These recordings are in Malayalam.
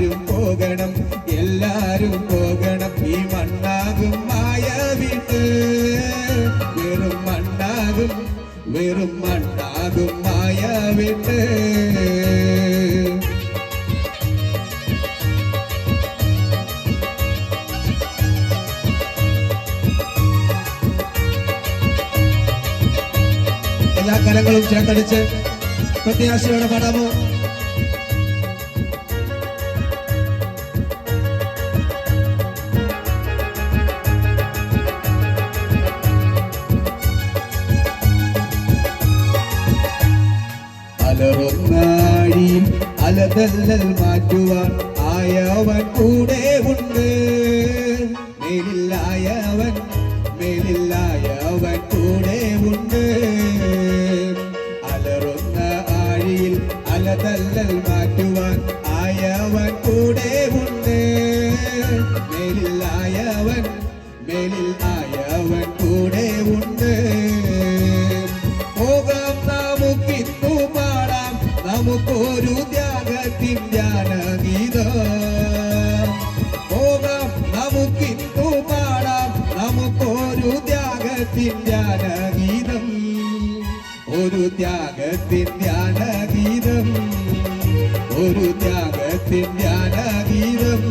എല്ലാരും പോകണം എല്ലാരും പോകണം. ഈ മണ്ണാകും മായ വെറും മണ്ണാകും വെറും മണ്ണാകും മായ എല്ലാ കരങ്ങളും ചേർത്തടിച്ച് പ്രത്യാശയോടെ പാടാമോ? അലതല്ലൽ മാറ്റുവാൻ ആയവൻ കൂടെ ഉണ്ട്. മേലില്ലായവൻ മേലില്ലായവൻ കൂടെ ഉണ്ട്. അലറുന്ന ആഴിയിൽ അലതല്ലൽ മാറ്റുവാൻ നമുക്കൊരു ത്യാഗത്തിൻ ജ്ഞാനഗീതം. ഒരു ത്യാഗത്തിൻ ധ്യാനഗീതം ഒരു ത്യാഗത്തിൻ ധ്യാനഗീതം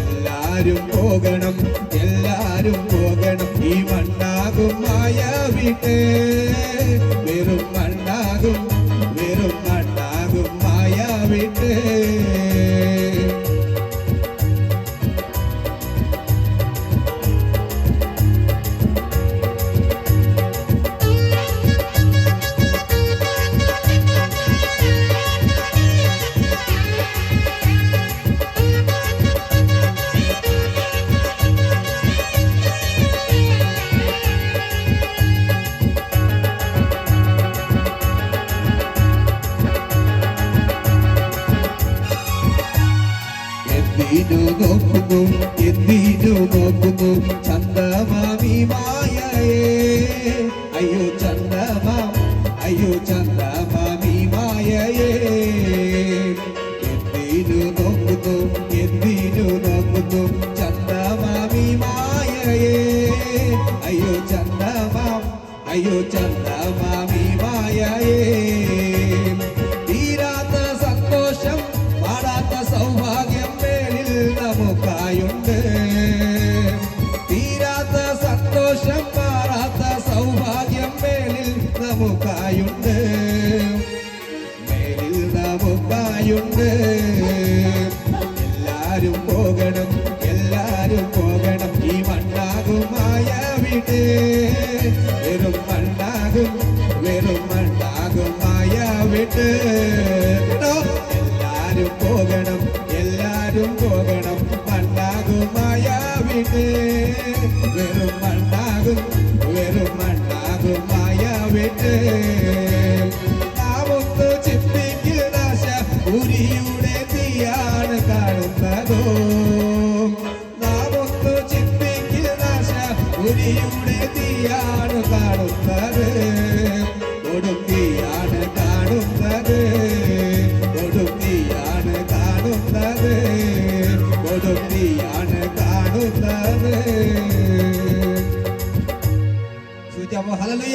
എല്ലാരും പോകണം എല്ലാരും പോകണം. ഈ മണ്ണാകും മായ വിട്ട് എന്തിനു നോക്കുന്നു എന്തിനു ചന്ദമാമി അയ്യോ ചന്ദമാം അയ്യോ ചന്ദമാമി എന്തിനു എന്തിനു ചന്ദമാമി അയ്യോ ചന്ദമാം അയ്യോ ചന്ദമാമി മായയേ. നമുക്കായുണ്ട് മേലിൽ നമുക്കായുണ്ട് എല്ലാരും പോകണം എല്ലാരും പോകണം. ഈ മണ്ണാകും മായ വിട്ട് വെറും മണ്ണാകും വെറും മണ്ണാകും മായ വിട്ട് കേട്ടോ? എല്ലാരും പോകണം എല്ലാരും പോകണം. മണ്ണാകും മായ വിട്ട് വെറും മണ്ണാകും വെറും മണ്ണാകും മായ ഉരിയുടെ തീയാണ് കാണുന്നത് ഒടുക്കിയാണ് കാണുന്നത്. ഒടുക്കിയാണ് കാണുന്നത്. ഒടുക്കിയാണ് കാണുന്നത്. ഹല്ലേലൂയ.